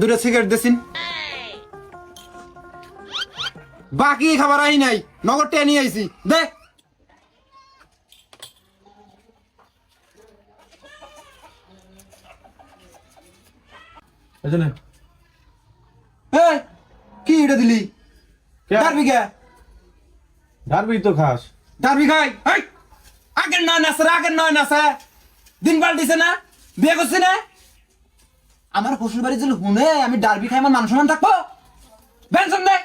দুটো সিগারেট দেছিন বাকি খাবার আই নাই নগদ টেনে নিয়ে আইছি। দে। কি এটা দিলি? ডারবি কে? ডারবি তো খাস। ডারবি খাই। আগের নয় নাসে আগের নয় নাসে দিন পাল্টিছে না? বিয়ে করছে না? আমার শ্বশুর বাড়ি যদি হুনে আমি ডারবি খাই আমার মান সম্মান থাকব? বেনশন দে!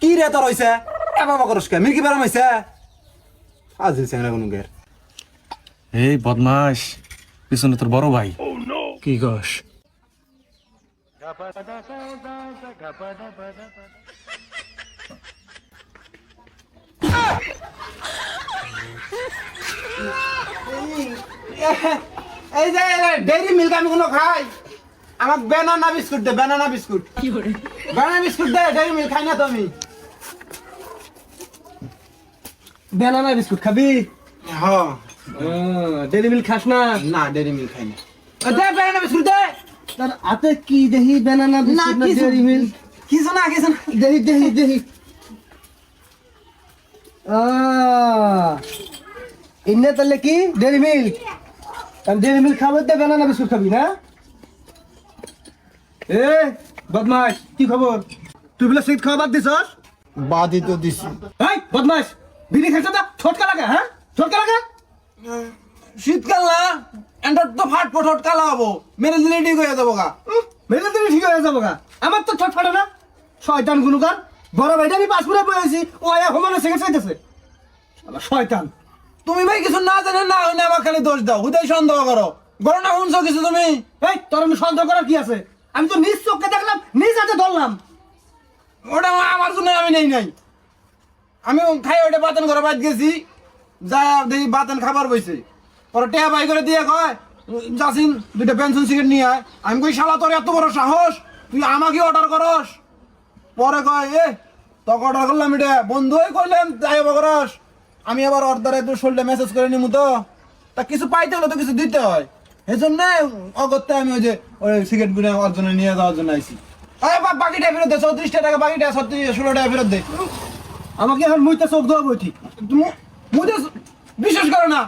কি রে তোর হইছে? এ বাবা করস কে? বেরাম হইছে? আজিল চেংরা কোনো গের এই বদমাস পিছনে তোর বড় ভাই। কি কস? এই যে ডেইরি মিল্ক আমি কোনো খাই। আমাক ব্যানানা বিস্কুট দে ব্যানানা বিস্কুট ব্যানানা বিস্কুট দে ডেইরি মিল্ক খাই না তুমি। ব্যানানা বিস্কুট খাবি? হ্যাঁ ডেলি মিল্ক খাস না? না ডেইরি মিল্ক খাই না। দে ব্যানানা বিস্কুট দে। তার হাতে কি দেহি ব্যানানা না বিস্কুট না। ডেরি মিল্ক কিছু না কিছু না। দেহি দেহি দেহি। ইন্নে তাহলে কি? ডেরি মিল্ক ডেরি মিল্ক খাবে তো ব্যানানা বিস্কুট খাবি না? এ বদমাস কি খবর? তুই বলে সিট খাওয়া বাদ দিছস? বাদি তো দিছি। এই বদমাস বিড়ি খাইছ না ছোটকা লাগা হ্যাঁ? ছোটকা লাগা? শীতকাল না এন্টার তো ফাট ফট কালা হব মেরে দিলে ঠিক হয়ে যাব গা। মেরে তুমি ঠিক হয়ে যাব গা। আমার তো ঠট ফাটে না। শয়তান গুনুকার বড় ভাইটা আমি পাসপুরে বয়েছি ও আয়া হোমানে সেকেন্ড চাইতেছে শয়তান। তুমি ভাই কিছু না জানেন না হইলে আমার খালি দোষ দাও, হুদাই সন্দেহ করো। না শুনছো কিছু তুমি? এই, তোর আমি সন্দেহ করার কি আছে? আমি তো নিজ চোখকে দেখলাম, নিজ হাতে ধরলাম। ওটা আমার জন্য আমি নেই নাই। আমি খাই ওটা বাতন করে বাদ গেছি, যা দেখি বাতন খাবার বইছে। পরে টেয়া বাই করে দিয়ে কয় যাসিন দুইটা পেনশন সিগারেট নিয়ে আয়। আমি কই, শালা, তোর এত বড় সাহস? তুই আমাকে অর্ডার করস? পরে কয় এ অর্ডার করলাম এটা। বন্ধুই কইলাম তাই হব করস আমি আবার অর্ডারে তোর শরীরে মেসেজ করে নিমু তো। তা কিছু পাইতে হলে তো কিছু দিতে হয়। এই জন্য অগত্যা আমি ওই যে, ওই সিগারেটগুলো অর্জনে নিয়ে যাওয়ার জন্য আইছি। আরে বাপ, বাকিটা ফেরত দে, চৌত্রিশটা টাকা বাকিটা ছত্রিশ ষোলো টাকা ফেরত দে। আমাকে এখন মুইতে চোখ দেওয়া বইটি মুঝে বিশ্বাস করো না,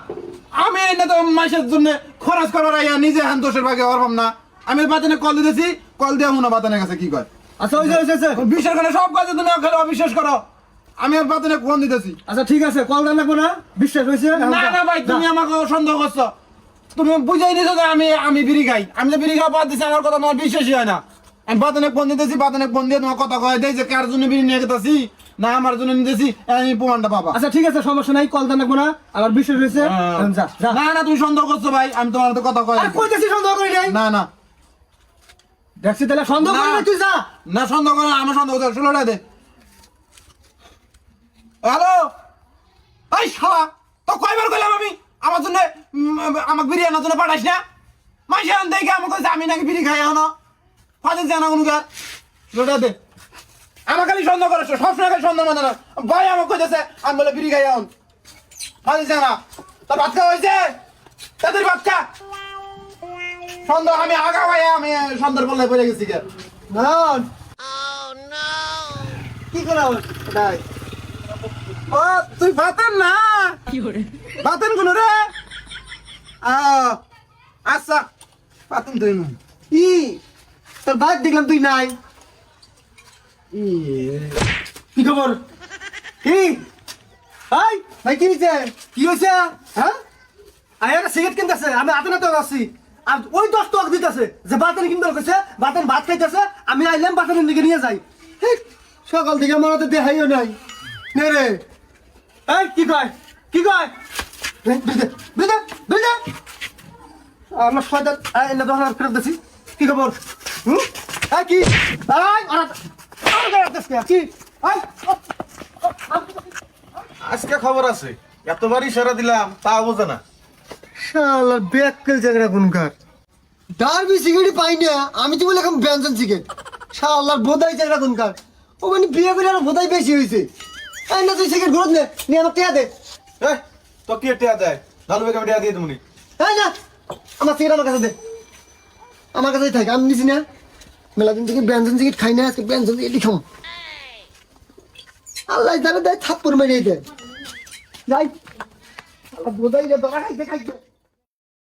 আমি এই না তো মাসের জন্য খরচ করার আইয়া নিজে হান দোষের ভাগে পারবাম না। আমি বাতানে কল দিতেছি, কল দিয়ে না বাতানের কাছে কি কয়? আচ্ছা ওই যে ওই যে, ওই বিশ্বাস করে সব কাজে তুমি খালি অবিশ্বাস করো। আমি আর বাতানে দিতেছি। আচ্ছা ঠিক আছে কল দেন লাগবো না? বিশ্বাস হয়েছে? না না ভাই তুমি আমাকে সন্দেহ করছ। তুমি বুঝাই দিছো যে আমি আমি বিড়ি খাই। আমি তো বিড়ি খাওয়া বাদ দিছি আমার কথা তোমার বিশ্বাসই হয় না। আমি বাতানে ফোন দিতেছি বাতানে ফোন দিয়ে তোমার কথা কয় দেয় যে কার জন্য বিড়ি নিয়ে গেতেছি না আমার জন্য নিতেছি আমি প্রমাণটা পাবা। আচ্ছা ঠিক আছে সমস্যা নাই কল দেন লাগবো না? আমার বিশ্বাস হয়েছে? এখন যা যা। না না তুমি সন্দেহ করছ ভাই আমি তোমার কথা কয় কইতেছি সন্দেহ করি নাই? না না। দেখছি তাহলে সন্দেহ করি তুই যা। না সন্দেহ করে না, আমার সন্দেহ করছ ষোলো দে। হ্যালো? এই শালা তো কয়বার কইলাম আমি? আমার জন্য আমাকে বিরিয়ানি আনার জন্য পাঠাইস না? মাসে আন দেখে আমাকে আমি নাকি বিড়ি খাই এখনও। ফাদিল জানা কোনো গার ষোলো টাকা দে। আমার খালি সন্দেহ করেছ সবসময় খালি সন্দেহ মানে না। ভাই আমাকে কইতেছে আমি বলে বিড়ি খাই এখন। ফাদিল জানা তোর ভাত খাওয়া হয়েছে? তাদের ভাত খা সন্দেহ আমি আগা ভাই আমি সন্দেহ বললে পড়ে গেছি গে না কি করা ওটাই ও তুই বাতেন না? বাতেন কোন রে? আহ, আচ্ছা বাতেন তুই নু কি তোর বাইক দেখলাম তুই নাই। কি খবর? কি? হাই ভাই কি হয়েছে কি হয়েছে হ্যাঁ? আয়ার সিগারেট কিনতেছে আমি হাতে নাতে আছি। আর ওই দশ টাকা দিতেছে যে বাতান কিনতে কইছে বাতান ভাত খাইতেছে আমি আইলাম বাতানের দিকে নিয়ে যাই। সকাল থেকে আমার হাতে দেখাইও নাই। নে রে। এই কি কয়? কি কয়? বিদে, বিদে। আমার ফেরত দিছি। কি খবর? হুম? কি? কি? এই আজকে খবর আছে। এতবার ইশারা দিলাম তা বোঝে না। শালা ব্যাককেল জায়গা কোনকার? ডারবি সিগারেট পাই না আমি তো বলে এখন ব্যঞ্জন সিগারেট। শালার বোধাই জায়গা কোনকার? ও মানে বিয়ে করে আর বোধাই বেশি হয়েছে এই না তুই সিগারেট ঘুরত নে নিয়ে আমার টেয়া দে। এই, তো কি টিয়া দেয় লালু বেগে টিয়া দিয়ে তুমি এই না আমার সিগারেট আমার কাছে দে। আমার কাছেই থাকে আমি নিছি না। মেলা দিন থেকে ব্যঞ্জন সিগারেট খাই না আজকে ব্যঞ্জন সিগারেট খাম আল্লাহ জানে দেয় থাপ্পড় মেরে দেয়। যাই বোঝাই রে দরা খাইতে খাইতে।